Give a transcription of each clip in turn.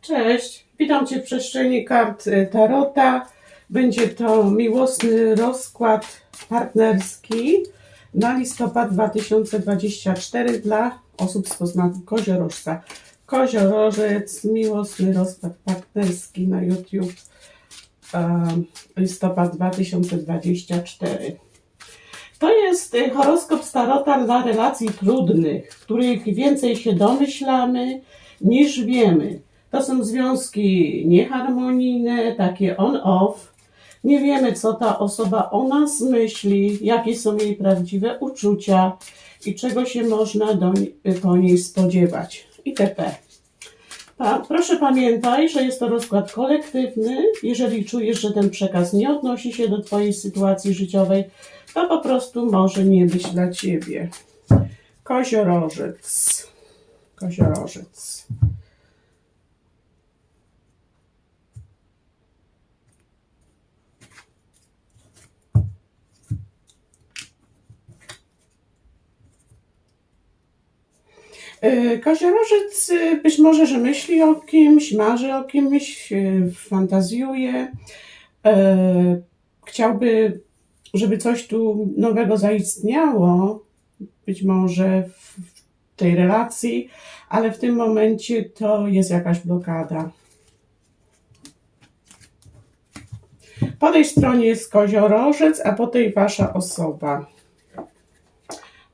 Cześć, witam Cię w przestrzeni kart y, Tarota. Będzie to miłosny rozkład partnerski na listopad 2024 dla osób z poznaku koziorożca. Koziorożec, miłosny rozkład partnerski na YouTube listopad 2024. To jest y, horoskop Starota dla relacji trudnych, w których więcej się domyślamy niż wiemy. To są związki nieharmonijne, takie on-off. Nie wiemy, co ta osoba o nas myśli, jakie są jej prawdziwe uczucia i czego się można do, po niej spodziewać. itp. Pa, proszę pamiętaj, że jest to rozkład kolektywny. Jeżeli czujesz, że ten przekaz nie odnosi się do Twojej sytuacji życiowej, to po prostu może nie być dla Ciebie. Koziorożec. Koziorożec. Koziorożec y, być może, że myśli o kimś, marzy o kimś, y, fantazjuje. e, Chciałby, żeby coś tu nowego zaistniało, być może w tej relacji, ale w tym momencie to jest jakaś blokada. Po tej stronie jest koziorożec, a po tej wasza osoba.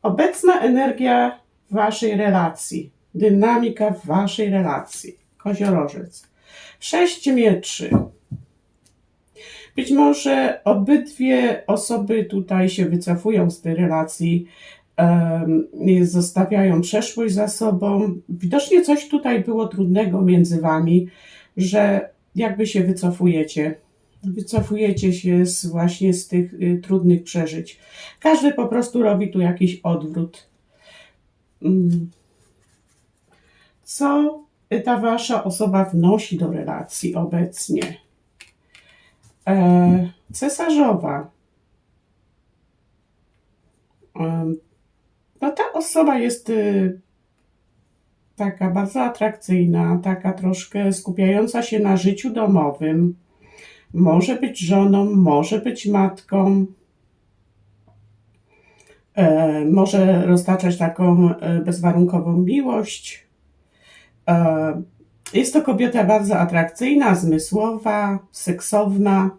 Obecna energia waszej relacji, dynamika w waszej relacji. Koziorożec. Sześć mieczy. Być może obydwie osoby tutaj się wycofują z tej relacji, zostawiają przeszłość za sobą. Widocznie coś tutaj było trudnego między wami, że jakby się wycofujecie. Wycofujecie się z, właśnie z tych y, trudnych przeżyć. Każdy po prostu robi tu jakiś odwrót. Mm. Co ta wasza osoba wnosi do relacji obecnie? E, cesarzowa. No ta osoba jest y, taka bardzo atrakcyjna, taka troszkę skupiająca się na życiu domowym. Może być żoną, może być matką. E, może roztaczać taką e, bezwarunkową miłość. E, Jest to kobieta bardzo atrakcyjna, zmysłowa, seksowna.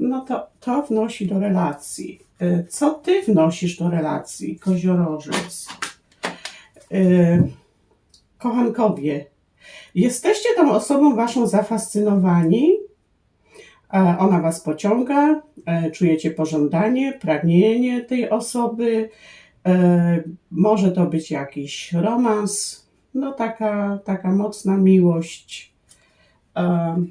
No to, to wnosi do relacji. Co ty wnosisz do relacji, koziorożec? Kochankowie, jesteście tą osobą waszą zafascynowani. Ona was pociąga, e, czujecie pożądanie, pragnienie tej osoby. E, Może to być jakiś romans, no taka, taka mocna miłość. E,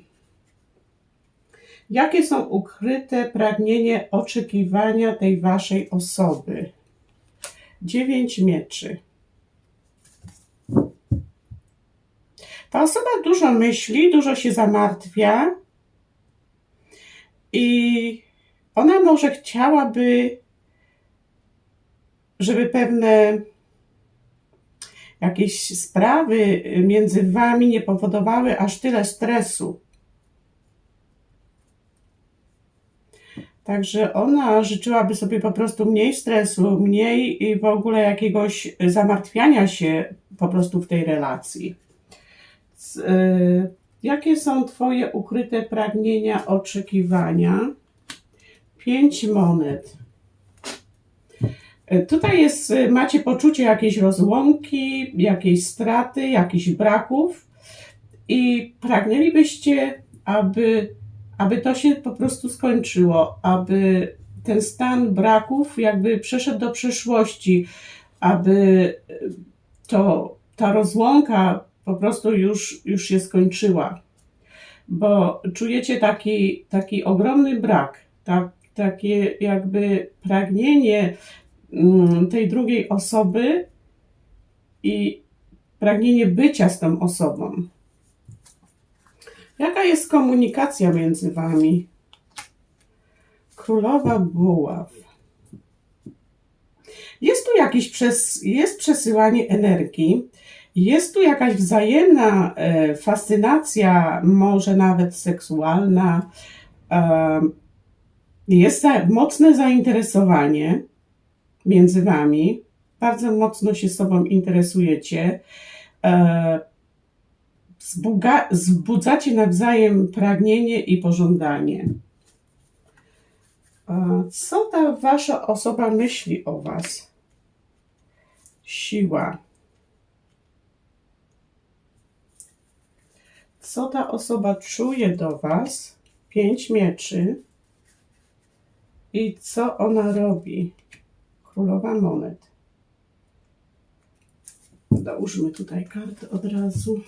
Jakie są ukryte pragnienie, oczekiwania tej waszej osoby? Dziewięć mieczy. Ta osoba dużo myśli, dużo się zamartwia i ona może chciałaby, żeby pewne jakieś sprawy między wami nie powodowały aż tyle stresu. Także ona życzyłaby sobie po prostu mniej stresu, mniej w ogóle jakiegoś zamartwiania się po prostu w tej relacji. C- y, Jakie są Twoje ukryte pragnienia, oczekiwania? Pięć monet. Y, Tutaj jest, y, macie poczucie jakiejś rozłąki, jakiejś straty, jakichś braków i pragnęlibyście, aby aby to się po prostu skończyło, aby ten stan braków jakby przeszedł do przeszłości, aby y, to, ta rozłąka po prostu już, już się skończyła. Bo czujecie taki, taki ogromny brak, tak, takie jakby pragnienie mm, tej drugiej osoby i pragnienie bycia z tą osobą. Jaka jest komunikacja między wami? Królowa buław. Jest tu jakieś przes- jest przesyłanie energii, Jest tu jakaś wzajemna e, fascynacja, może nawet seksualna. Jest mocne zainteresowanie między wami. Bardzo mocno się sobą interesujecie. E, wzbuga, wzbudzacie nawzajem pragnienie i pożądanie. E, Co ta wasza osoba myśli o was? Siła. Co ta osoba czuje do was? Pięć mieczy. I co ona robi? Królowa monet. Dołóżmy tutaj karty od razu.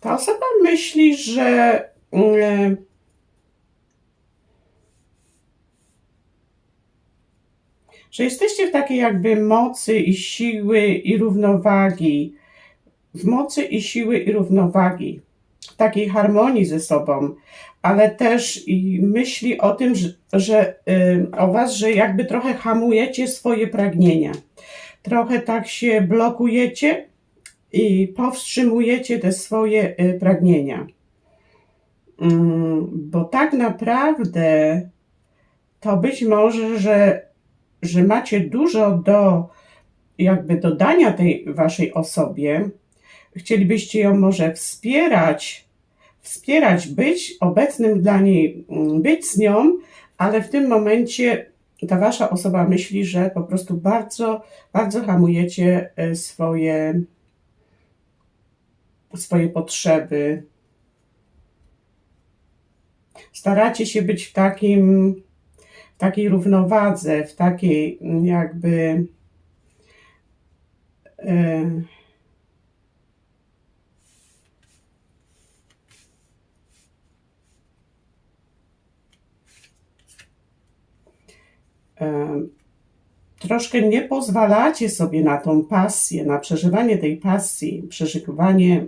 Ta osoba że mm, że jesteście w takiej jakby mocy i siły i równowagi. W mocy i siły i równowagi. W takiej harmonii ze sobą, ale też i myśli o tym, że, że y, o was, że jakby trochę hamujecie swoje pragnienia. Trochę tak się blokujecie i powstrzymujecie te swoje y, pragnienia. Mm, Bo tak naprawdę to być może, że, że macie dużo do jakby dodania tej waszej osobie. Chcielibyście ją może wspierać, wspierać, być obecnym dla niej, mm, być z nią, ale w tym momencie ta wasza osoba myśli, że po prostu bardzo, bardzo hamujecie y, swoje swoje potrzeby. Staracie się być w takim, takiej równowadze, w takiej mm, jakby e, e, troszkę nie pozwalacie sobie na tą pasję, na przeżywanie tej pasji, przeżywanie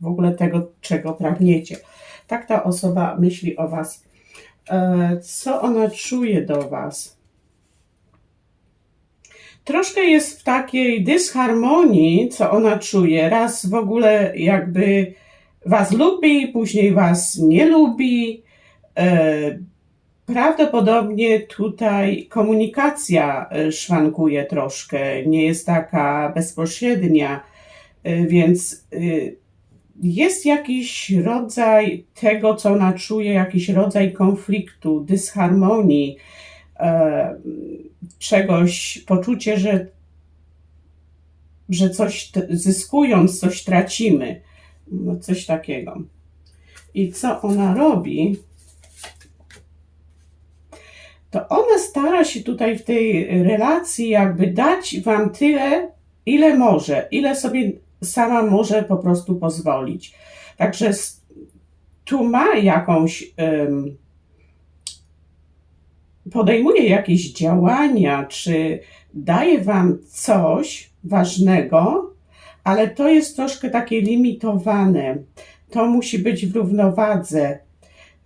w ogóle tego, czego pragniecie. Tak ta osoba myśli o Was. E, Co ona czuje do Was? Troszkę jest w takiej dysharmonii, co ona czuje. Raz w ogóle jakby Was lubi, później Was nie lubi. E, Prawdopodobnie tutaj komunikacja e, szwankuje troszkę, nie jest taka bezpośrednia, więc jest jakiś rodzaj tego, co ona czuje, jakiś rodzaj konfliktu, dysharmonii, e, czegoś, poczucie, że, że coś zyskując, coś tracimy. No, coś takiego. I co ona robi? to ona stara się tutaj w tej relacji jakby dać wam tyle, ile może, ile sobie sama może po prostu pozwolić. Także tu ma jakąś, podejmuje jakieś działania, czy daje wam coś ważnego, ale to jest troszkę takie limitowane. To musi być w równowadze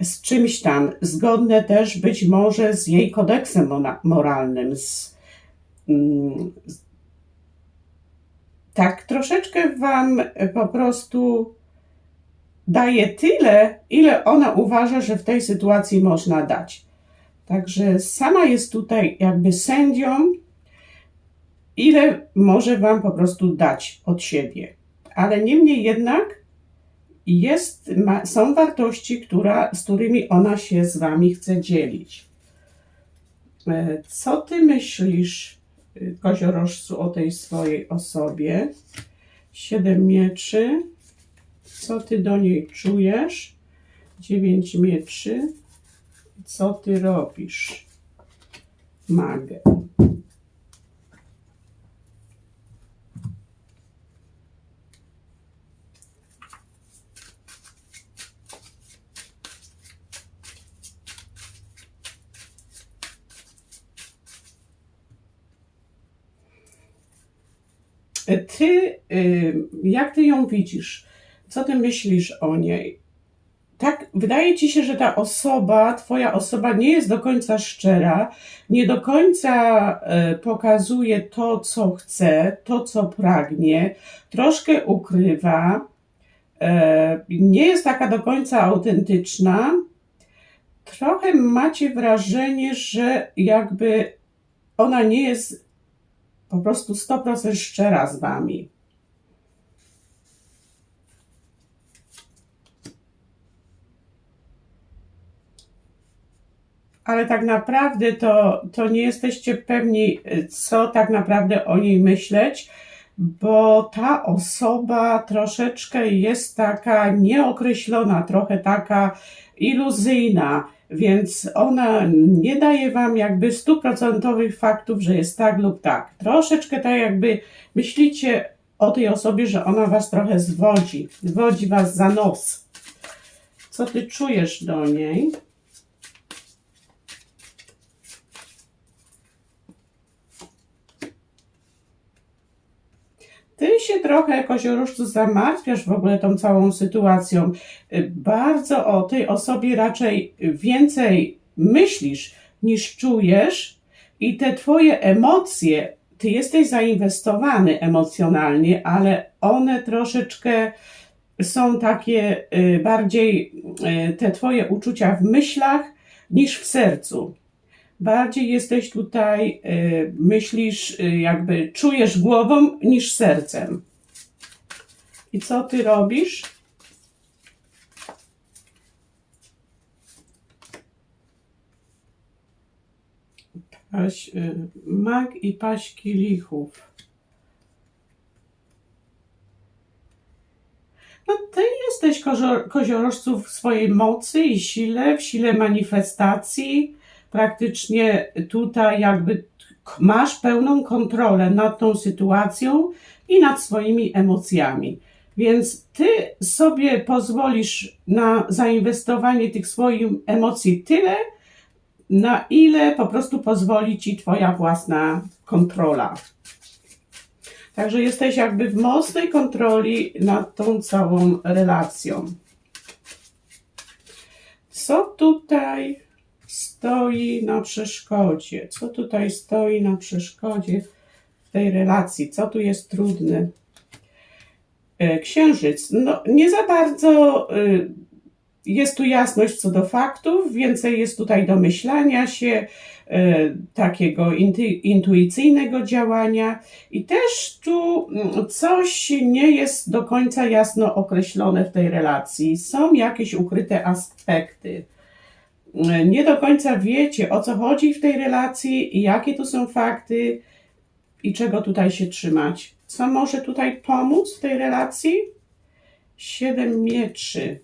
z czymś tam, zgodne też być może z jej kodeksem moralnym, z, mm, z, tak troszeczkę wam po prostu daje tyle, ile ona uważa, że w tej sytuacji można dać. Także sama jest tutaj jakby sędzią, ile może wam po prostu dać od siebie. Ale niemniej jednak jest, ma, są wartości, która, z którymi ona się z wami chce dzielić. E, Co ty myślisz, koziorożcu, o tej swojej osobie? Siedem mieczy. Co ty do niej czujesz? Dziewięć mieczy. Co ty robisz? Magę. Ty, y, jak ty ją widzisz? Co ty myślisz o niej? wydaje ci się, że ta osoba, twoja osoba nie jest do końca szczera, nie do końca e, pokazuje to, co chce, to, co pragnie, troszkę ukrywa, e, nie jest taka do końca autentyczna. Trochę macie wrażenie, że jakby ona nie jest po prostu 100% szczera z wami. ale tak naprawdę to, to nie jesteście pewni, co tak naprawdę o niej myśleć, bo ta osoba troszeczkę jest taka nieokreślona, trochę taka iluzyjna, więc ona nie daje wam jakby stuprocentowych faktów, że jest tak lub tak. Troszeczkę tak jakby myślicie o tej osobie, że ona was trochę zwodzi, zwodzi was za nos. Co ty czujesz do niej? Trochę, kozioruszcu, zamartwiasz w ogóle tą całą sytuacją. Y, Bardzo o tej osobie raczej więcej myślisz niż czujesz i te twoje emocje, ty jesteś zainwestowany emocjonalnie, ale one troszeczkę są takie y, bardziej y, te twoje uczucia w myślach niż w sercu. Bardziej jesteś tutaj, myślisz, jakby czujesz głową niż sercem. I co ty robisz? Paś, y, mag i paść kielichów. No, ty jesteś kozio- koziorożców w swojej mocy i sile, w sile manifestacji praktycznie tutaj jakby masz pełną kontrolę nad tą sytuacją i nad swoimi emocjami. Więc ty sobie pozwolisz na zainwestowanie tych swoich emocji tyle, na ile po prostu pozwoli ci twoja własna kontrola. Także jesteś jakby w mocnej kontroli nad tą całą relacją. Co tutaj stoi na przeszkodzie? Co tutaj stoi na przeszkodzie w tej relacji? Co tu jest trudne? E, Księżyc. No, nie za bardzo y, jest tu jasność co do faktów, więcej jest tutaj domyślania się, y, takiego intu- intuicyjnego działania i też tu mm, coś nie jest do końca jasno określone w tej relacji. Są jakieś ukryte aspekty nie do końca wiecie, o co chodzi w tej relacji, jakie tu są fakty i czego tutaj się trzymać. Co może tutaj pomóc w tej relacji? Siedem mieczy.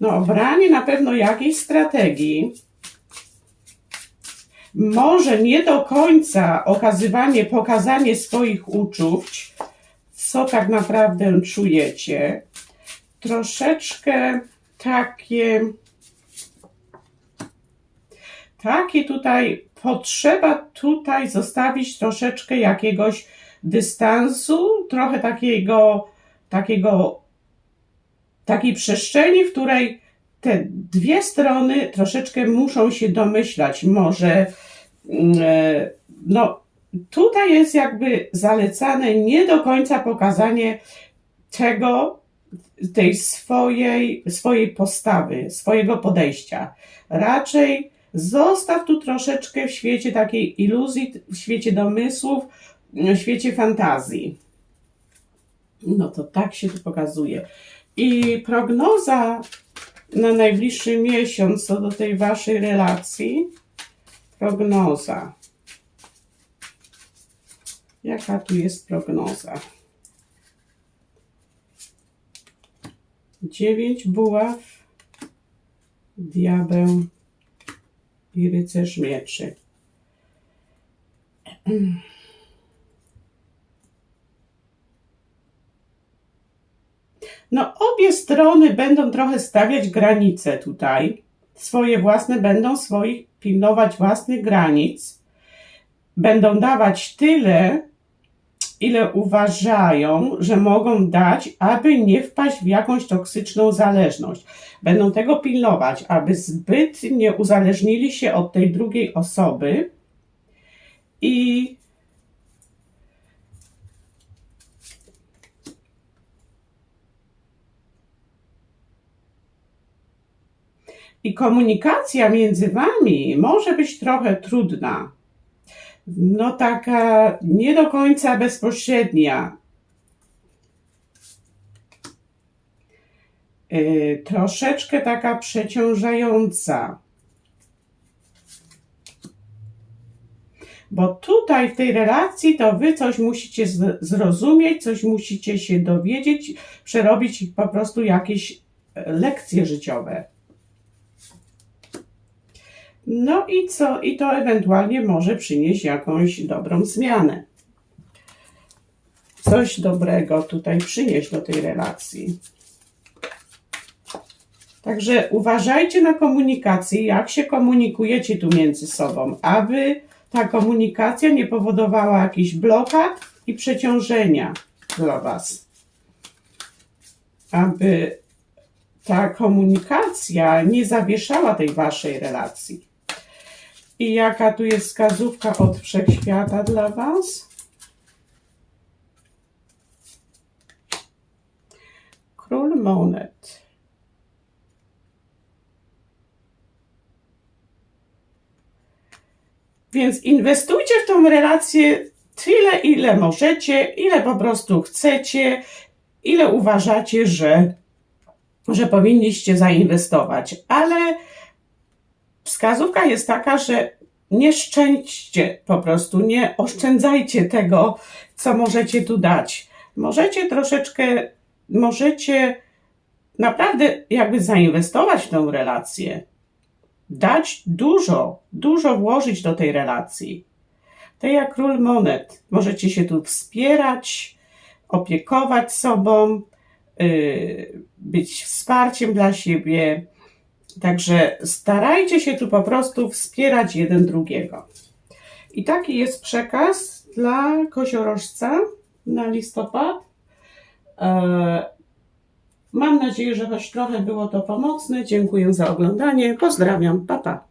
No, obranie na pewno jakiejś strategii. Może nie do końca okazywanie, pokazanie swoich uczuć, co tak naprawdę czujecie. Troszeczkę takie, takie tutaj potrzeba tutaj zostawić troszeczkę jakiegoś dystansu, trochę takiego, takiego, takiej przestrzeni, w której te dwie strony troszeczkę muszą się domyślać. Może, mm, e, no, tutaj jest jakby zalecane nie do końca pokazanie tego, tej swojej, swojej postawy, swojego podejścia. Raczej zostaw tu troszeczkę w świecie takiej iluzji, w świecie domysłów, w świecie fantazji. No to tak się tu pokazuje. I prognoza na najbliższy miesiąc co do tej waszej relacji. Prognoza. Jaka tu jest prognoza? dziewięć buław, diabeł i rycerz mieczy. No, obie strony będą trochę stawiać granice tutaj. Swoje własne będą swoich pilnować własnych granic. Będą dawać tyle, ile uważają, że mogą dać, aby nie wpaść w jakąś toksyczną zależność. Będą tego pilnować, aby zbyt nie uzależnili się od tej drugiej osoby i I komunikacja między wami może być trochę trudna. No, taka nie do końca bezpośrednia. Yy, troszeczkę taka przeciążająca. Bo tutaj w tej relacji to wy coś musicie zrozumieć, coś musicie się dowiedzieć, przerobić po prostu jakieś e, lekcje życiowe. No i co? I to ewentualnie może przynieść jakąś dobrą zmianę. Coś dobrego tutaj przynieść do tej relacji. Także uważajcie na komunikację, jak się komunikujecie tu między sobą, aby ta komunikacja nie powodowała jakichś blokad i przeciążenia dla Was. Aby ta komunikacja nie zawieszała tej Waszej relacji. I jaka tu jest wskazówka od wszechświata dla Was? Król monet. Więc inwestujcie w tą relację tyle, ile możecie, ile po prostu chcecie, ile uważacie, że, że powinniście zainwestować. Ale wskazówka jest taka, że nie szczęście po prostu, nie oszczędzajcie tego, co możecie tu dać. Możecie troszeczkę, możecie naprawdę jakby zainwestować w tę relację, dać dużo, dużo włożyć do tej relacji. Tak jak król monet, możecie się tu wspierać, opiekować sobą, yy, być wsparciem dla siebie. Także starajcie się tu po prostu wspierać jeden drugiego. I taki jest przekaz dla koziorożca na listopad. E, Mam nadzieję, że choć trochę było to pomocne. Dziękuję za oglądanie. Pozdrawiam. Pa, pa.